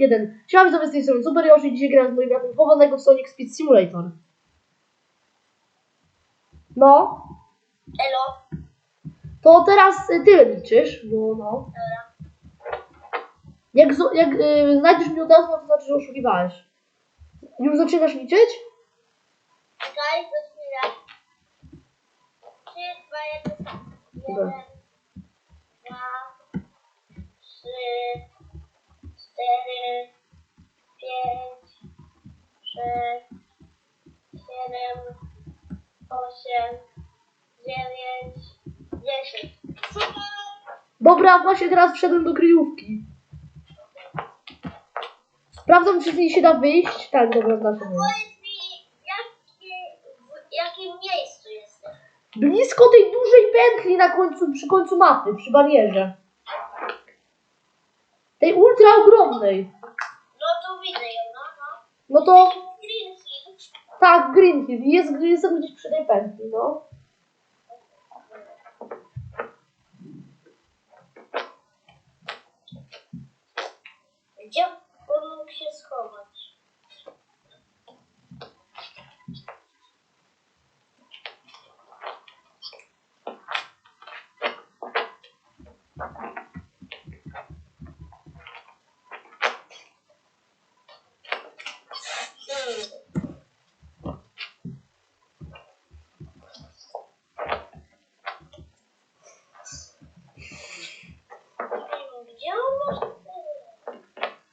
1. Siema widzowie z tej strony Super Yoshi i dzisiaj grałem z moim bratem chowanego w Sonic Speed Simulator. No. Elo. To teraz y, ty liczysz, bo no. Dobra. Jak, jak y, znajdziesz mi od razu, to znaczy, że oszukiwałeś. Już zaczynasz liczyć? Czekaj, do 3, 2, 1, Dobra. 1. Dobra, właśnie teraz wszedłem do kryjówki. Sprawdzam, czy z niej się da wyjść. Tak, dobra, da się wyjść. Powiedz mi, jakie, w jakim miejscu jesteś? Blisko tej dużej pętli na końcu, przy końcu mapy, przy barierze. Tej ultra ogromnej. No to widzę ją, no, no. No to Green Hill. tak, Green Hill. Jest, jest gdzieś przy tej pętli, no. Gdzie on mógł się schować?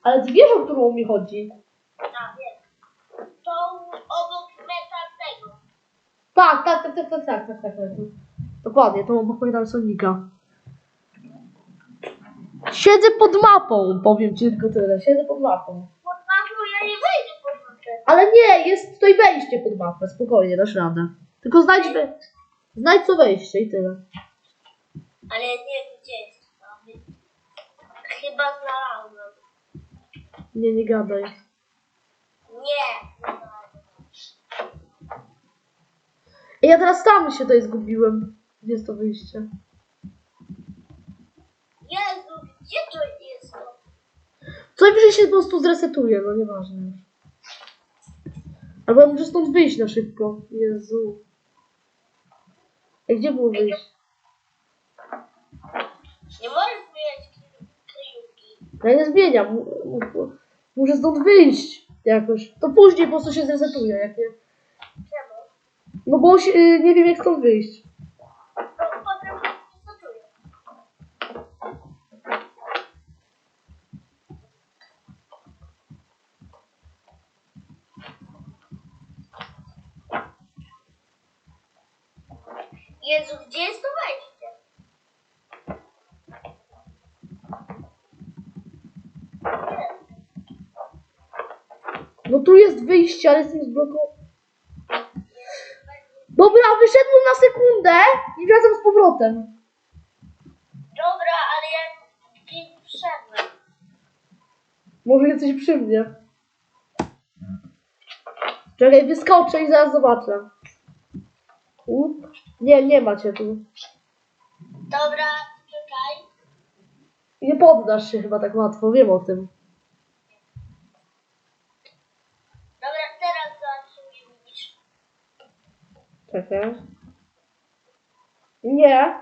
Ale ty wiesz, o którą mi chodzi. A, wiem. Tą obok metalnego. Tak, tak, tak, tak, tak, tak, tak, tak. tak. Dokładnie, to obok metal Sonika. Siedzę pod mapą, powiem ci tylko tyle. Siedzę pod mapą. Pod mapą ja nie wejdę pod mapę. Ale nie, jest tutaj wejście pod mapę. Spokojnie, dasz radę. Tylko znajdź, we... znajdź co wejście i tyle. Ale nie wiem gdzie jest. Chyba znalazłem. Nie, nie gadaj. Nie. Ej, Ja teraz sam się tutaj zgubiłem. Gdzie jest to wyjście? Jezu, gdzie to jest? Co najwyżej się po prostu zresetuje, no nieważne już. Albo muszę stąd wyjść na szybko. Jezu. Ej, gdzie było wyjść? Nie możesz zmieniać kry- kryjówki. Ja nie zmieniam. Mu- mu- Muszę stąd wyjść jakoś. To później po prostu się zresetuje, jak nie... No bo się, y, nie wiem jak stąd wyjść. To. Jezu, gdzie jest to wejście? No tu jest wyjście, ale jestem zblokowany. Dobra, wyszedłem na sekundę i wracam z powrotem. Dobra, ale ja gdzieś wszedłem. Może jesteś przy mnie. Czekaj, wyskoczę i zaraz zobaczę. Up. Nie, nie macie tu. Dobra, czekaj. Nie poddasz się chyba tak łatwo, wiem o tym. Dobra, teraz zobacz, czy mnie widzisz. Czekaj. Nie.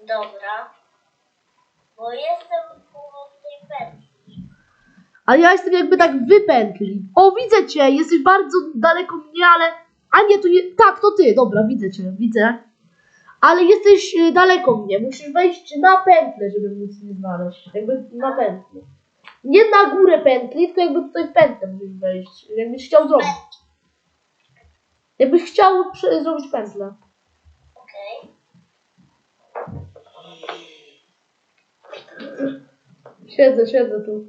Dobra. Bo jestem koło tej pętli. Ale ja jestem jakby tak w wypętli. O, widzę cię, jesteś bardzo daleko mnie, ale... A nie, tu nie... Tak, to ty, dobra, widzę cię, widzę. Ale jesteś y, daleko mnie, musisz wejść na pętlę, żeby móc mnie znaleźć. Jakby na pętlę. Nie na górę pętli, tylko jakby tutaj w pętlę musisz wejść. Jakbyś chciał zrobić. Jakbyś chciał prze- zrobić pętlę. Okej. Siedzę, siedzę tu.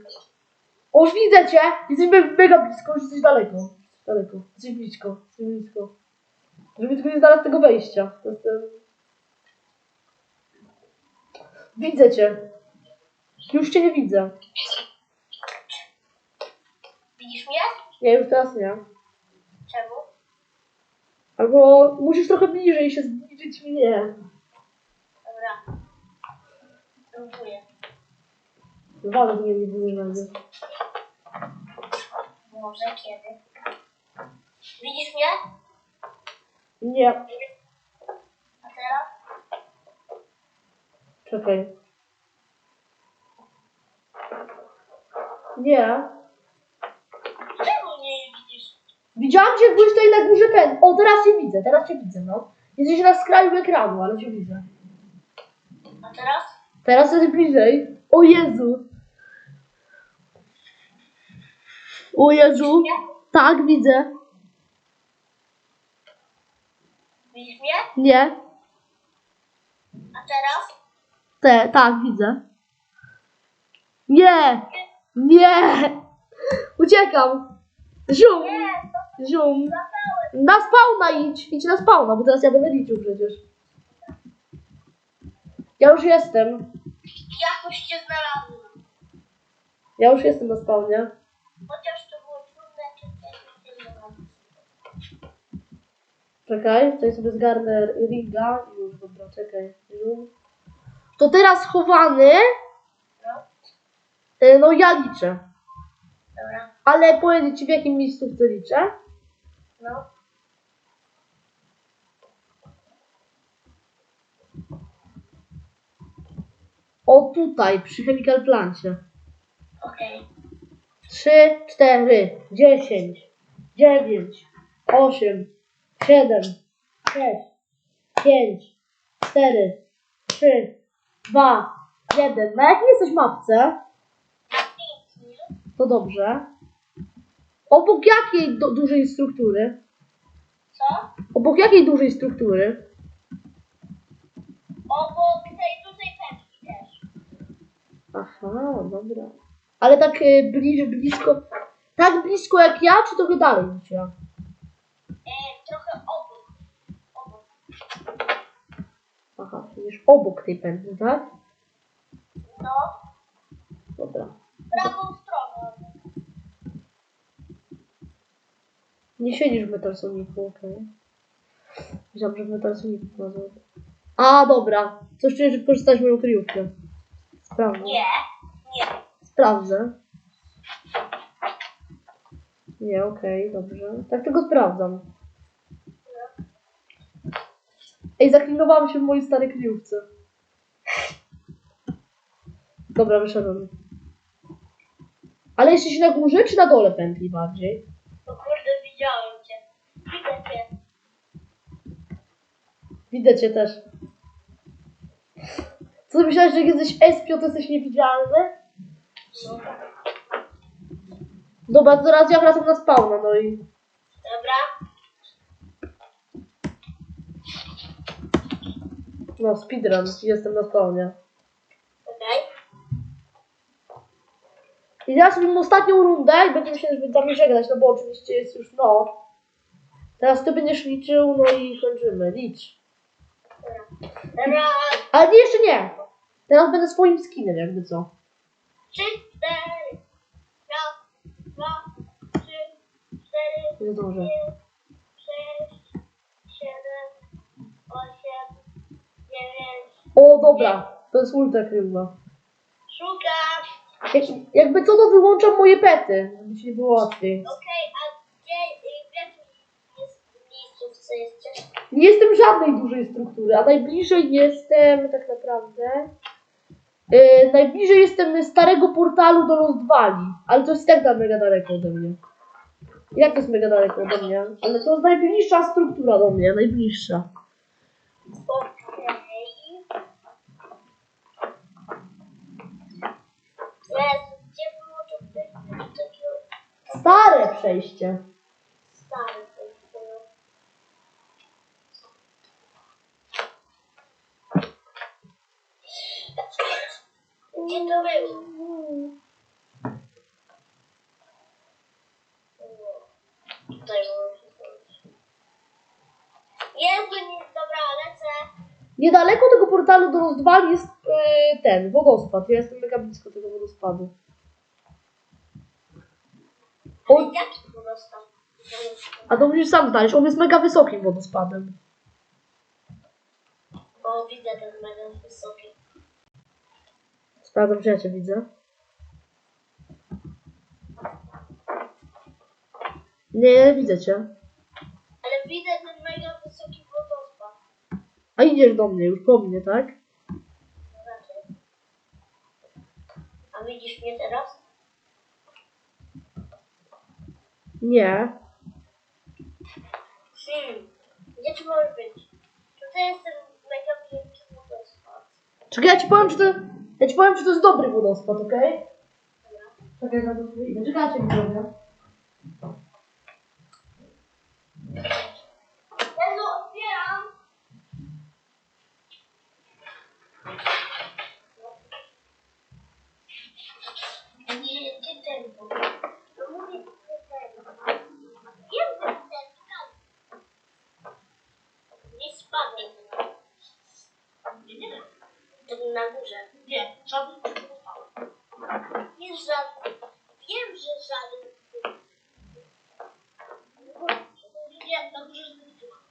O, widzę cię! Jesteś me- mega blisko, już jesteś daleko. Daleko. Jesteś blisko, jesteś blisko. Żeby tylko nie znalazł tego wejścia. To jest ten... Widzę cię. Już cię nie widzę. Widzisz mnie? Nie, już teraz nie. Albo musisz trochę bliżej się zbliżyć mnie. Dobra. Próbuję. Walę nie nie było żadnego. Może kiedy. Widzisz mnie? Nie, A teraz? czekaj. Nie. Czemu mnie nie widzisz? Widziałam cię, jak byłeś tutaj na górze pen. O, teraz cię widzę, teraz cię widzę, no. Jesteś na skraju ekranu, ale cię widzę. A teraz? Teraz jest bliżej. O Jezu. O Jezu. Tak, widzę. Widzisz mnie? Nie. A teraz? Te, tak, widzę. Nie. Nie. Uciekam. Zium. Nie, to Zium. zapałem. Na spawna idź. Idź na spawna, bo teraz ja będę liczył przecież. Ja już jestem. Jakoś cię znalazłem. Ja już jestem na spawnie. Chociaż to było trudne, czy nie. Czekaj, tutaj sobie zgarnę ringa. Już, dobra, czekaj. Już. To teraz chowany. No, y, No ja liczę. dobra. Ale powiedzieć ci w jakim miejscu chcę liczę. No. O tutaj, przy Chemical Plancie. Okej. 3, 4, 10, 9, 8, 7, 6, 5, 4, 3, 2, 1. Na jakiej jesteś mapce? To dobrze. Obok jakiej do, dużej struktury? Co? Obok jakiej dużej struktury? Obok tej dużej pętli też. Aha, dobra. Ale tak y, bliż, blisko. Tak blisko jak ja, czy trochę dalej niż ja? E, trochę obok. Obok. Aha, już obok tej pętli, tak? No. Dobra. Prawą Nie siedzisz w Metalsoniku, okej. Myślałam, że w Metalsoniku wchodzą. A, dobra. Coś czuję, że wykorzystać moją kryjówkę. Sprawdzę. Nie. Nie. Sprawdzę. Nie, okej, dobrze. Tak tylko sprawdzam. Ej, zaklinowałam się w mojej starej kryjówce. Dobra, wyszedłem. Ale jesteś na górze czy na dole pętli bardziej? O kurde, widziałem cię. Widzę cię. Widzę cię też. Co ty myślałeś, że jak jesteś Espio, to jesteś niewidzialny? Dobra, to teraz ja wracam na spawna, no i... Dobra. No, speedrun. Jestem na spawnie. Okej. I teraz robimy ostatnią rundę i będziemy się wami żegnać, no bo oczywiście jest już no. Teraz ty będziesz liczył, no i kończymy. Licz. Ale nie, jeszcze nie. Teraz będę swoim skinem, jakby co. trzy, cztery. Raz, dwa, trzy, cztery, Nie zdążę. pięć, sześć, siedem, osiem, dziewięć. O, dobra. To jest ultra kryjówka. Szukasz. Jak, jakby co, to wyłączam moje pety, żeby ci było łatwiej. Okej, a gdzie, y, w jakim jest miejscówce jesteś? Nie jestem żadnej dużej struktury, a najbliżej jestem tak naprawdę. Yy, najbliżej jestem starego portalu do Lost-Valley, ale to jest i tak da mega daleko ode mnie. Jak to jest mega daleko ode mnie? Ale to jest najbliższa struktura do mnie, najbliższa. Stare przejście. stare przejście? To było? Tutaj Jezu, nie, dobra, lecę. Niedaleko tego portalu do Lost-Valley jest yy, ten, wodospad. Ja jestem mega blisko tego wodospadu. Ale O, jaki a to musisz sam znaleźć. On jest mega wysokim wodospadem. Bo widzę ten mega wysoki. A dobrze, ja cię widzę. Nie, widzę cię. Ale widzę ten mega wysoki wodospad. A idziesz do mnie, już po mnie, tak? No. A widzisz mnie teraz? Nie. Hmm. Gdzie ty możesz być? Tutaj jest ten mega wielki wodospad. Czekaj, ja ci powiem, czy to ja ci powiem, czy to jest dobry wodospad, okej? Czekaj, zaraz tu idę. Czekajcie, widzowie. Jezu, otwieram! Nie, gdzie ten był? No mówię, gdzie ten. Wiem, że ten tam. Nie spadnie. Nie, nie. To był na górze. Nie, żadnych Jest żaden. Wiem, że żaden. Nie, na górze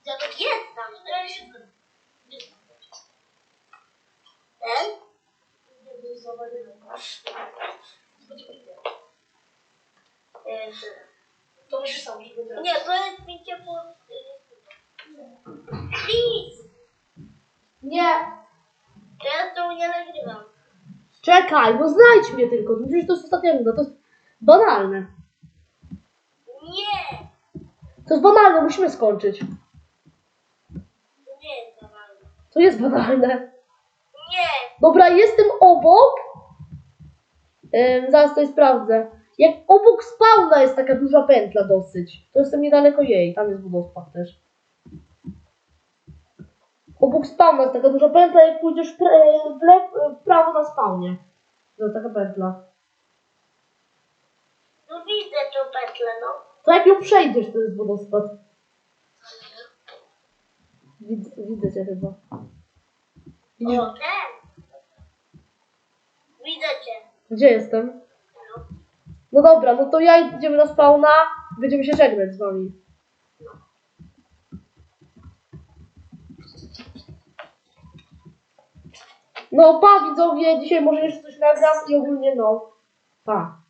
Dziadek jest tam. Ten? Jezu. To musisz sam, żeby teraz. Nie, powiedz mi ciepło. Please! Nie. Teraz to nie nagrywam. Czekaj, no znajdź mnie tylko. Przecież to jest ostatnia runda, to jest banalne. Nie! To jest banalne, musimy skończyć. To nie jest normalne. To jest banalne. Nie! Dobra, jestem obok. Ym, zaraz tutaj sprawdzę. Jak obok spawna jest taka duża pętla dosyć. To jestem niedaleko jej. Tam jest wodospad też. Obok spawna jest taka duża pętla, jak pójdziesz w, lew, w prawo na spawnie. To taka pętla. No widzę tą petlę, no. To jak ją przejdziesz, to jest wodospad. Widzę, widzę cię chyba. Widzisz, O, ten! Widzę cię. gdzie jestem? No. No dobra, no to ja idziemy na spawna. Będziemy się żegnać z wami. No pa widzowie, dzisiaj może jeszcze coś nagram i ogólnie no. Pa.